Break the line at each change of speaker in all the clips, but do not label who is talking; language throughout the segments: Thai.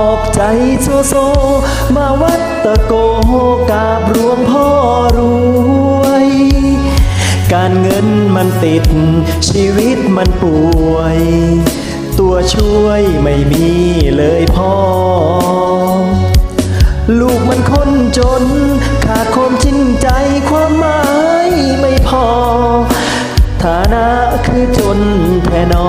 อบใจโซโซ มาวัดตะโกกาบหลวงพ่อรวย การเงินมันติด ชีวิตมันป่วย ตัวช่วยไม่มีเลยพ่อ ลูกมันคนจน ขาดความจริงใจความหมายไม่พอ ฐานะคือจนแท่นอ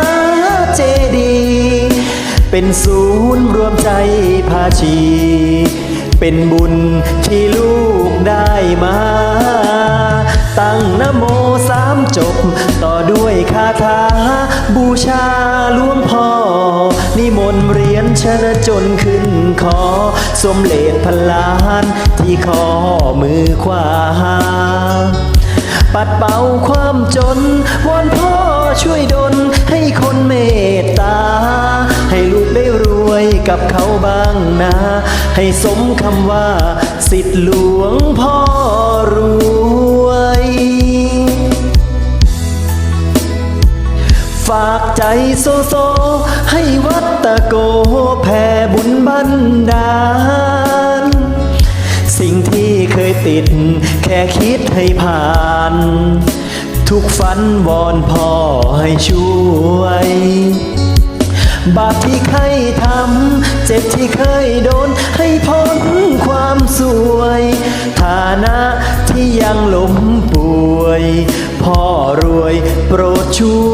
เป็นศูนย์รวมใจภาชี เป็นบุญที่ลูกได้มา ตั้งนโมสามจบ ต่อด้วยคาถาบูชาหลวงพ่อ นิมนต์เรียญชนะจนขึ้นคอสมเลดพันล้านที่คอมือขวาปัดเป่าความจนวอนพ่อช่วยดลให้คนเมตตา ให้ลูกได้รวยกับเขาบ้างนะ ให้สมคำว่า สิทธิหลวงพ่อรวยฝากใจโซโซ ให้วัดตะโกแผ่บุญบันดาล สิ่งที่เคยติด แค่คิดให้ผ่าน ทุกฝันวอนพ่อให้ช่วย บาปที่เคยทำ เจ็บที่เคยโดน ให้พ้นความสวย ฐานะที่ยังล้มป่วย พ่อรวยโปรดช่วย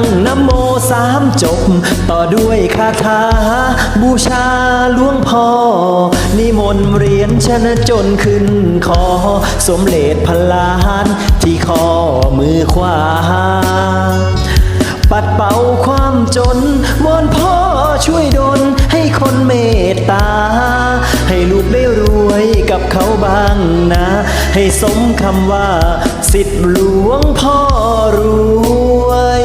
งนโมสามจบ ต่อด้วยคาถาบูชาหลวงพ่อ นิมนต์เรียญชนะจนขึ้นคอ สมเลดพลานที่คอมือขวา ปัดเป่าความจนวอนพ่อช่วยดลให้คนเมตตา ให้ลูกได้รวยกับเขาบ้างนะ ให้สมคำว่า สิทธิหลวงพ่อรวย